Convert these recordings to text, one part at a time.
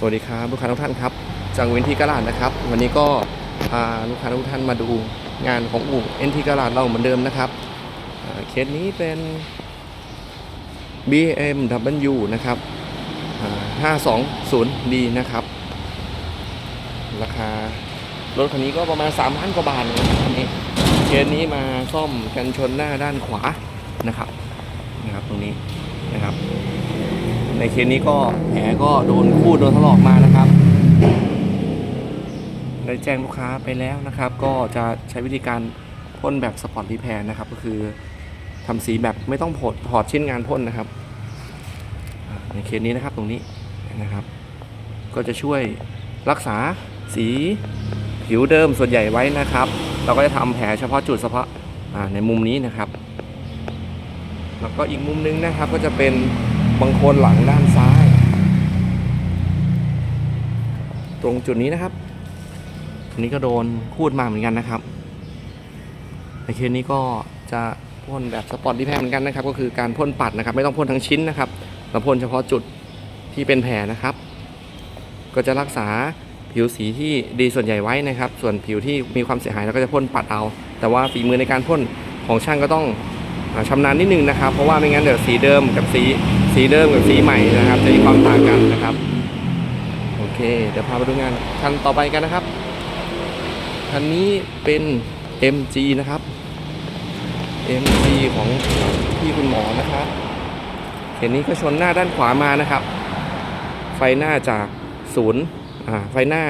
สวัสดีครับลูกค้าทุกท่านครับจากเวนทีกะลาดนะครับ วันนี้ก็พาลูกค้าทุกท่านมาดูงานของอู่เอ็นทีกะลาดเราเหมือนเดิมนะครับเคสนี้เป็น BMW นะครับอ่า 520D นะครับ ราคารถคันนี้ก็ประมาณ3ล้านกว่าบาทเลยนะครับคันนี้เคสนี้มาซ่อมกันชนหน้าด้านขวานะครับนะครับตรงนี้นะครับ ในเคสนี้ก็แผลก็โดนคูดโดนถลอกมานะครับได้แจ้งลูกค้าไปแล้วนะครับ ก็จะใช้วิธีการพ่นแบบสปอร์ตรีแพร์นะครับ ก็คือทำสีแบบไม่ต้องถอดถอดชิ้นงานพ่นนะครับ ในเคสนี้นะครับตรงนี้นะครับ ก็จะช่วยรักษาสีผิวเดิมส่วนใหญ่ไว้นะครับ เราก็จะทำแผลเฉพาะจุดเฉพาะในมุมนี้นะครับ แล้วก็อีกมุมนึงนะครับก็จะเป็น บางคนหลังด้านซ้าย ตรงจุดนี้นะครับอันนี้ก็โดนคูดมาเหมือนกันนะครับในเคสนี้ก็จะพ่นแบบสปอตดีแพร์เหมือนกันนะครับ ก็คือการพ่นปัดนะครับ ไม่ต้องพ่นทั้งชิ้นนะครับเราพ่นเฉพาะจุดที่เป็นแผลนะครับ ก็จะรักษาผิวสีที่ดีส่วนใหญ่ไว้นะครับ ส่วนผิวที่มีความเสียหายเราก็จะพ่นปัดเอา แต่ว่าฝีมือในการพ่นของช่างก็ต้อง อ่าชำนาญนิดนึงนะครับ เพราะว่าไม่งั้นเดี๋ยวสีเดิมกับสีสีเดิมกับสีใหม่นะครับ จะมีความต่างกันนะครับ โอเค เดี๋ยวพาไปดูงานคันต่อไปกันนะครับคันนี้เป็น MG นะครับ MG ของพี่คุณหมอนะครับเห็นนี้ก็ชนหน้าด้านขวามานะครับ ไฟหน้าจากศูนย์อ่าไฟหน้า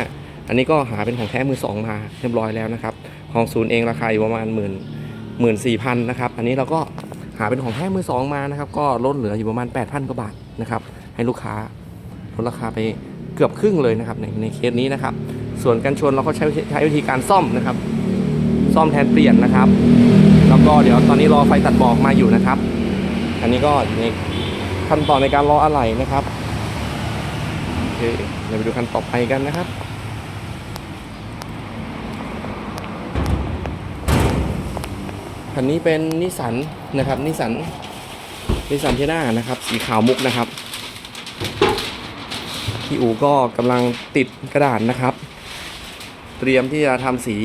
อันนี้ก็หาเป็นของแท้มือสองมาเรียบร้อยแล้วนะครับ ของศูนย์เองราคาอยู่ประมาณหมื่น หมื่นสี่พันนะครับอันนี้เราก็หาเป็นของแท้มือสองมานะครับก็ลดเหลืออยู่ประมาณ 8,000กว่าบาทนะครับให้ลูกค้าลดราคาไปเกือบครึ่งเลยนะครับในในเคสนี้นะครับ ส่วนกันชนเราก็ใช้ใช้วิธีการซ่อมนะครับ ซ่อมแทนเปลี่ยนนะครับ แล้วก็เดี๋ยวตอนนี้รอไฟตัดบอกมาอยู่นะครับ อันนี้ก็อยู่ในขั้นตอนในการรออะไหล่นะครับโอเคเดี๋ยวไปดูขั้นต่อไปกันนะครับ คันนี้เป็นนิสันนะครับนิสันนิสันเทน่านะครับ สีขาวมุกนะครับพี่อูก็กำลังติดกระดาษนะครับ เตรียมที่จะทำสี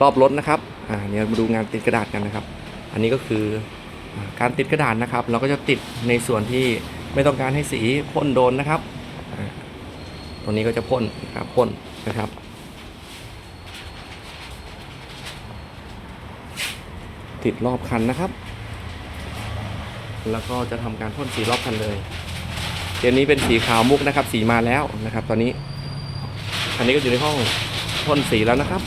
รอบรถนะครับอ่าเนี่ยมาดูงานติดกระดาษกันนะครับ อันนี้ก็คืออการติดกระดาษนะครับ เราก็จะติดในส่วนที่ไม่ต้องการให้สีพ่นโดนนะครับตรงนี้ก็จะพ่นนะครับพ่นนะครับ ติดรอบคันนะครับ แล้วก็จะทำการพ่นสีรอบคันเลยเกมนี้เป็นสีขาวมุกนะครับ สีมาแล้วนะครับ ตอนนี้อันนี้ก็อยู่ในห้องพ่นสีแล้วนะครับ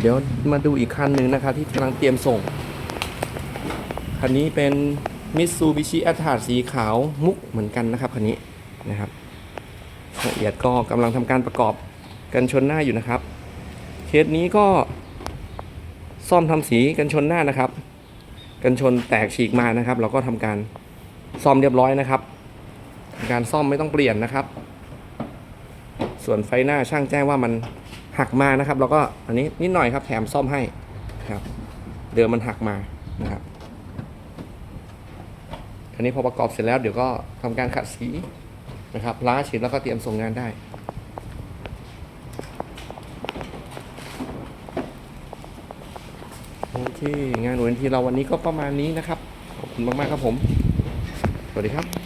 เดี๋ยวมาดูอีกคันหนึ่งนะครับ ที่กำลังเตรียมส่ง คันนี้เป็นมิ t ซูบิชิ a t า a สีขาวมุกเหมือนกันนะครับคันนี้นะครับละเอียดก็กำลังทำการประกอบกันชนหน้าอยู่นะครับ เคสนี้ก็ ซ่อมทำสีกันชนหน้านะครับ กันชนแตกฉีกมานะครับ เราก็ทำการซ่อมเรียบร้อยนะครับการซ่อมไม่ต้องเปลี่ยนนะครับ ส่วนไฟหน้าช่างแจ้งว่ามันหักมานะครับ เราก็อันนี้นิดหน่อยครับ แถมซ่อมให้ครับ เดิมมันหักมานะครับอันนี้พอประกอบเสร็จแล้วเดี๋ยวก็ทำการขัดสีนะครับล้างฉีดแล้วก็เตรียมส่งงานได้ โอเคงานหน่วยทีเราวันนี้ก็ประมาณนี้นะครับ ขอบคุณมาก ๆ ครับผม สวัสดีครับ